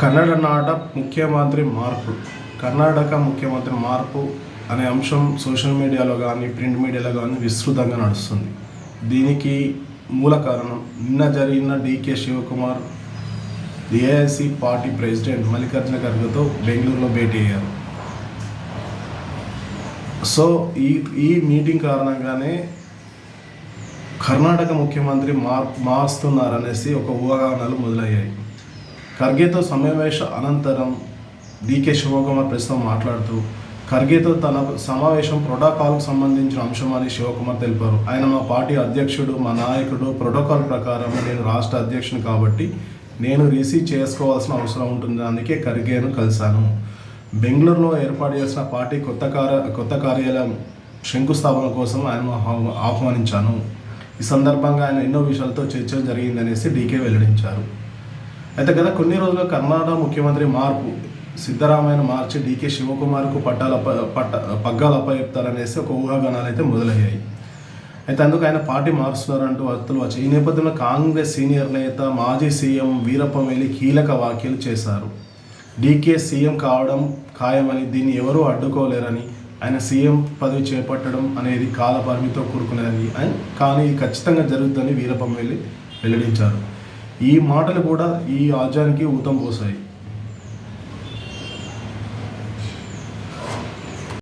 కన్నడ నాట ముఖ్యమంత్రి మార్పు. కర్ణాటక ముఖ్యమంత్రి మార్పు అనే అంశం సోషల్ మీడియాలో కానీ ప్రింట్ మీడియాలో కానీ విస్తృతంగా నడుస్తుంది. దీనికి మూల కారణం నిన్న జరిగిన DK Shivakumar AIC party president Mallikarjuna ఖర్గేతో బెంగళూరులో భేటీ అయ్యారు. సో ఈ ఈ మీటింగ్ కారణంగానే కర్ణాటక ముఖ్యమంత్రి మార్ మారుస్తున్నారనేసి ఒక ఊహాగానాలు మొదలయ్యాయి. ఖర్గేతో సమావేశ అనంతరం డీకే శివకుమార్ ప్రస్తుతం మాట్లాడుతూ ఖర్గేతో తన సమావేశం ప్రోటోకాల్కు సంబంధించిన అంశమని శివకుమార్ తెలిపారు. ఆయన మా పార్టీ అధ్యక్షుడు మా నాయకుడు ప్రోటోకాల్ ప్రకారం నేను రాష్ట్ర అధ్యక్షుని కాబట్టి నేను రిసీవ్ చేసుకోవాల్సిన అవసరం ఉంటుంది. అందుకే ఖర్గేను కలిశాను. బెంగళూరులో ఏర్పాటు చేసిన పార్టీ కొత్త కార్య కొత్త కార్యాలయం శంకుస్థాపన కోసం ఆయన ఆహ్వానించాను. ఈ సందర్భంగా ఆయన ఎన్నో విషయాలతో చర్చలు జరిగిందనేసి డీకే వెల్లడించారు. అయితే గత కొన్ని రోజులు కర్ణాటక ముఖ్యమంత్రి మార్పు సిద్ధరామయ్య మార్చి డీకే శివకుమార్కు పట్టాల పట్ట పగ్గాలు అప్పచెప్తారనేసి ఒక ఊహాగానాలు అయితే మొదలయ్యాయి. అయితే అందుకు ఆయన పార్టీ మారుస్తున్నారంటూ వార్తలు వచ్చాయి. ఈ నేపథ్యంలో కాంగ్రెస్ సీనియర్ నేత మాజీ సీఎం వీరప్పమేలి కీలక వ్యాఖ్యలు చేశారు. డీకే సీఎం కావడం ఖాయమని దీన్ని ఎవరూ అడ్డుకోలేరని ఆయన సీఎం పదవి చేపట్టడం అనేది కాలపరిమితో కూడుకునేది అని కానీ ఖచ్చితంగా జరుగుతుందని వీరప్పమేలి వెల్లడించారు. ఈ మాటలు కూడా ఈ రాజ్యానికి ఊతం పోసాయి.